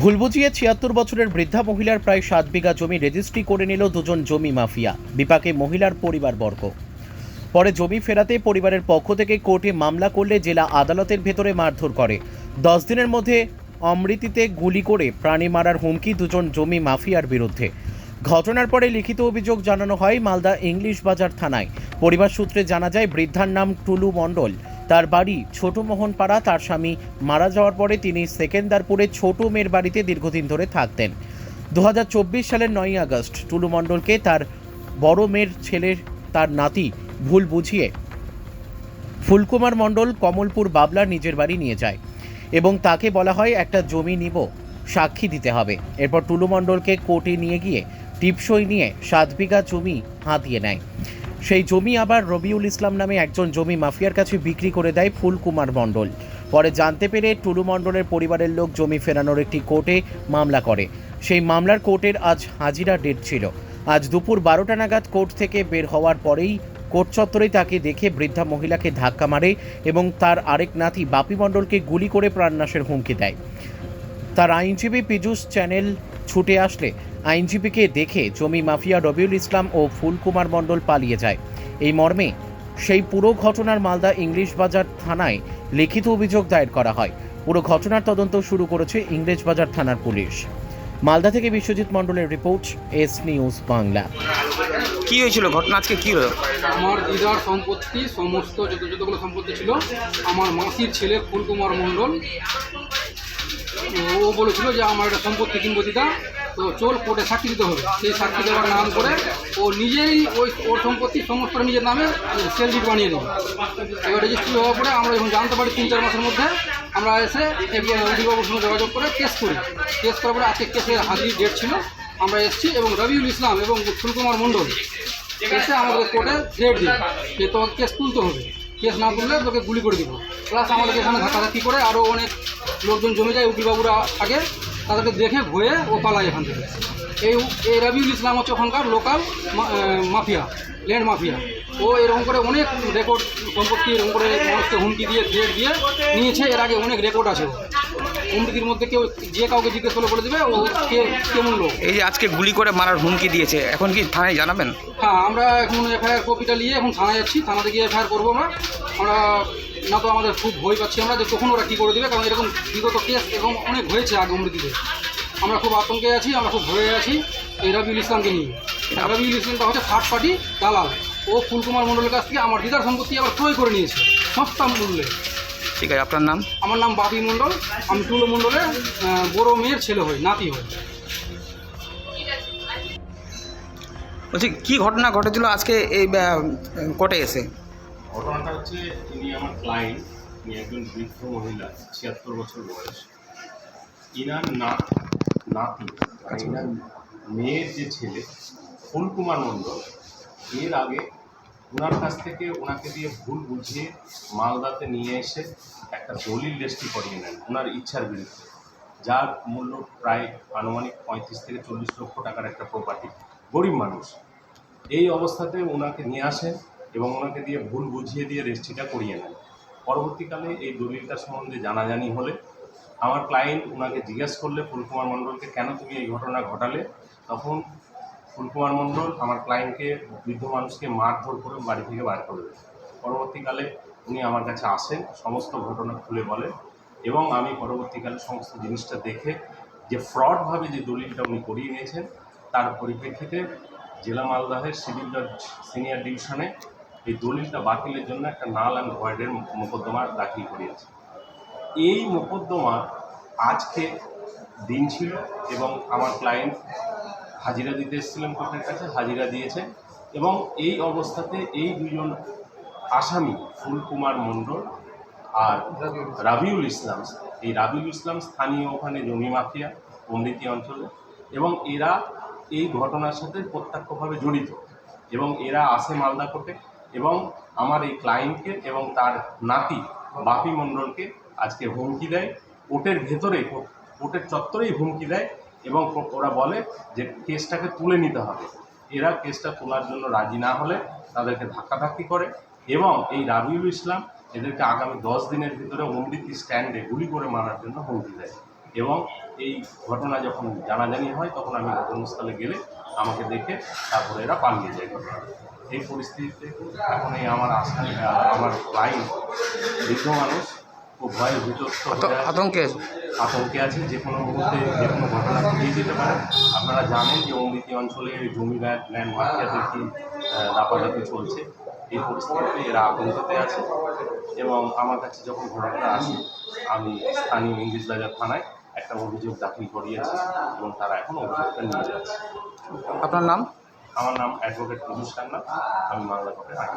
ভুল বুঝিয়ে ছিয়াত্তর বছরের বৃদ্ধা মহিলার প্রায় সাত বিঘা জমি রেজিস্ট্রি করে নিল দুজন জমি মাফিয়া। বিপাকে মহিলার পরিবারবর্গ পরে জমি ফেরাতে পরিবারের পক্ষ থেকে কোর্টে মামলা করলে জেলা আদালতের ভেতরে মারধর করে। দশ দিনের মধ্যে অমৃতিতে গুলি করে প্রাণী মারার হুমকি দুজন জমি মাফিয়ার বিরুদ্ধে। ঘটনার পরে লিখিত অভিযোগ জানানো হয় মালদা ইংলিশ বাজার থানায়। পরিবার সূত্রে জানা যায়, বৃদ্ধার নাম টুলু মণ্ডল। তার বাড়ি ছোট মোহন পাড়া তার স্বামী মারা যাওয়ার পরে তিনি সেকেন্দারপুরে ছোট মেয়ের বাড়িতে দীর্ঘদিন ধরে থাকতেন। দু হাজার চব্বিশ সালের নয়ই আগস্ট টুলু মণ্ডলকে তার বড় মেয়ের ছেলের, তার নাতি ভুল বুঝিয়ে ফুলকুমার মণ্ডল কমলপুর বাবলার নিজের বাড়ি নিয়ে যায় এবং তাকে বলা হয় একটা জমি নিব, সাক্ষী দিতে হবে। এরপর টুলু মণ্ডলকে কোর্টে নিয়ে গিয়ে টিপসই নিয়ে সাত বিঘা জমি হাতিয়ে নেয়। সেই জমি আবার রবিউল ইসলাম নামে একজন জমি মাফিয়ার কাছে বিক্রি করে দেয় ফুলকুমার মণ্ডল। পরে জানতে পেরে টুলু মণ্ডলের পরিবারের লোক জমি ফেরানোর একটি কোর্টে মামলা করে। সেই মামলার কোর্টের আজ হাজিরা ডেট ছিল। আজ দুপুর বারোটা নাগাদ কোর্ট থেকে বের হওয়ার পরেই কোর্ট চত্বরেই তাকে দেখে বৃদ্ধা মহিলাকে ধাক্কা মারে এবং তার আরেক নাতি বাপি মণ্ডলকে গুলি করে প্রাণনাশের হুমকি দেয়। তার আইনজীবী পীযূষ চ্যানেল ছুটে আসলে আইনজীবীকে দেখে জমি মাফিয়া রবিউল ইসলাম ও ফুলকুমার মণ্ডল পালিয়ে যায়। এই মর্মে সেই পুরো ঘটনার মালদা ইংলিশ বাজার থানায় লিখিত অভিযোগ দায়ের করা হয়। পুরো ঘটনার তদন্ত শুরু করেছে ইংলিশ বাজার থানার পুলিশ। মালদা থেকে বিশ্বজিৎ মণ্ডলের রিপোর্ট এস নিউজ বাংলা। কি হয়েছিল? ঘটনা আজকে কি হলো? আমার দিদার সম্পত্তি সমস্ত যত যতগুলো সম্পত্তি ছিল আমার মাসির ছেলে ফুলকুমার মণ্ডল ও বলেছিল যে আমার একটা সম্পত্তি কিনবো দিদা। তো চল কোর্টে সাক্ষী দিতে হবে। সেই সাক্ষী দেওয়ার নাম করে ও নিজেই ওই ওর সম্পত্তি সমস্ত নিজের নামে সেল ডিট বানিয়ে দেবে। এবার রেজিস্ট্রি হওয়ার পরে আমরা যখন জানতে পারি তিন চার মাসের মধ্যে, আমরা এসে অধিবাবুর সঙ্গে যোগাযোগ করে কেস করি। কেস করার পরে আজকে কেসের হাজির ডেট ছিল। আমরা এসেছি এবং রবিউল ইসলাম এবং ফুলকুমার মণ্ডল এসে আমাদের কোর্টে ডেট দিই যে তোমাকে কেস তুলতে হবে। কেস না তুললে তোকে গুলি করে দিব। প্লাস আমাদের এখানে ধাক্কাধাক্কি করে আরও অনেক লোকজন জমে যায় উকিলবাবুরা আগে। তাদেরকে দেখে ভয়ে ও পালায় এখান থেকে এই এই রবিউল ইসলাম হচ্ছে ওখানকার লোকাল মাফিয়া, ল্যান্ড মাফিয়া ও এরকম করে অনেক রেকর্ড সম্পত্তি এরকম করে মানুষকে হুমকি দিয়ে ডেট দিয়ে নিয়েছে, এর আগে অনেক রেকর্ড আছে। হুমকির মধ্যে কেউ যে কাউকে জিজ্ঞেস করলে বলে দেবে ও কে কেমন লোক? এই যে আজকে গুলি করে মারার হুমকি দিয়েছে এখন কি থানায় জানাবেন? হ্যাঁ আমরা এখন এফআইআর কপিটা নিয়ে এখন থানায় যাচ্ছি থানাতে গিয়ে এফআইআর করব আমরা। আমরা না তো আমাদের খুব ভয় পাচ্ছি আমরা যে কখন ওরা কী করে দেবে কারণ এরকম বিগত কেস এরকম অনেক হয়েছে আগে অমৃতিতে। আমরা খুব আতঙ্কে আছি আমরা খুব ভয়ে আছি এই রবিউল ইসলামকে নিয়ে। রবিউল ইসলামটা হচ্ছে থার্ড পার্টি দালাল। ও ফুলকুমার মণ্ডলের কাছ থেকে আমার দিদার সম্পত্তি আবার ক্রয় করে নিয়েছে সস্তা মূল্যে। ঠিক আছে আপনার নাম? আমার নাম বাপি মণ্ডল। আমি টুলো মণ্ডলের আহ, বড় মেয়ের ছেলে হই নাতি হই। বলছি কি ঘটনা ঘটেছিল আজকে এই কোর্টে এসে? ঘটনাটা হচ্ছে ইনি আমার ক্লায়েন্ট ইনি একজন বৃদ্ধ মহিলা ছিয়াত্তর বছর বয়স। ইনার না নাতি মানে ইনার মেয়ের যে ছেলে ফুলকুমার মণ্ডল এর আগে ওনার কাছ থেকে ওনাকে দিয়ে ভুল বুঝিয়ে মালদাতে নিয়ে এসে একটা দলিল রেজিস্ট্রি করিয়ে নেন ওনার ইচ্ছার বিরুদ্ধে। যার মূল্য প্রায় আনুমানিক পঁয়ত্রিশ থেকে চল্লিশ লক্ষ টাকার একটা প্রপার্টি গরিব মানুষ। এই অবস্থাতে ওনাকে নিয়ে আসেন এবং ওনাকে দিয়ে ভুল বুঝিয়ে দিয়ে রেজিস্ট্রিটা করিয়ে নেন। পরবর্তীকালে এই দলিলটা সম্বন্ধে জানাজানি হলে আমার ক্লায়েন্ট ওনাকে জিজ্ঞেস করলে ফুলকুমার মণ্ডলকে, কেন তুমি এই ঘটনা ঘটালে? তখন ফুলকুমার মণ্ডল আমার ক্লায়েন্টকে বৃদ্ধ মানুষকে মারধর করে বাড়ি থেকে বার করে দেয় পরবর্তীকালে উনি আমার কাছে আসেন, সমস্ত ঘটনা খুলে বলেন এবং আমি পরবর্তীকালে সমস্ত জিনিসটা দেখে যে ফ্রডভাবে যে দলিলটা উনি করিয়ে নিয়েছেন, তার পরিপ্রেক্ষিতে জেলা মালদাহের সিভিল জজ সিনিয়র ডিভিশনে এই দলিলটা বাতিলের জন্য একটা নাল অ্যান্ড ভয়েডের মোকদ্দমা দাখিল করিয়েছে। এই মোকদ্দমা আজকে দিন ছিল এবং আমার ক্লায়েন্ট হাজিরা দিতে এসেছিলেন কোর্টের কাছে, হাজিরা দিয়েছে। এবং এই অবস্থাতে এই দুজন আসামি, ফুলকুমার মণ্ডল আর রাবিউল ইসলাম, এই রাবিউল ইসলাম স্থানীয় ওখানে জমি মাফিয়া অমৃতি অঞ্চলে। এবং এরা এই ঘটনার সাথে প্রত্যক্ষভাবে জড়িত। এবং এরা আসে মালদা কোর্টে। এবং আমার এই ক্লায়েন্টকে এবং তার নাতি বাপি মণ্ডলকে আজকে হুমকি দেয়। কোর্টের ভেতরে কোর্ট- কোর্টের চত্বরেই হুমকি দেয়। এবং ওরা বলে যে কেসটাকে তুলে নিতে হবে। এরা কেসটা তোলার জন্য রাজি না হলে তাদেরকে ধাক্কাধাক্কি করে এবং এই রাবিউল ইসলাম এদেরকে আগামী দশ দিনের ভিতরে অমৃতি স্ট্যান্ডে গুলি করে মারার জন্য হুমকি দেয়। এবং এই ঘটনা যখন জানাজানি হয়, তখন আমি ঘটনাস্থলে গেলে আমাকে দেখে তারপরে এরা পালিয়ে যায় ঘটনা এই পরিস্থিতিতে এখন এই আমার আসামি আমার ক্লাইন্ট বৃদ্ধ মানুষ ও ভয়ে। আতঙ্কে? আতঙ্কে আছে যে কোনো মুহূর্তে যে কোনো ঘটনা ঘটিয়ে যেতে পারে। আপনারা জানেন যে অমৃতি অঞ্চলে জমি ল্যান্ড মাফিয়াদের কি দাপাদাপি চলছে। এই পরিস্থিতিতে এরা আতঙ্কতে আছে এবং আমার কাছে যখন ঘটনাটা আসে আমি স্থানীয় ইংলিশ বাজার থানায় একটা অভিযোগ দাখিল করিয়েছি এবং তারা এখন অভিযোগটা নিয়ে যাচ্ছে। আপনার নাম? আমার নাম অ্যাডভোকেট প্রদুষ কান্না আমি বাংলা কোর্টের আইন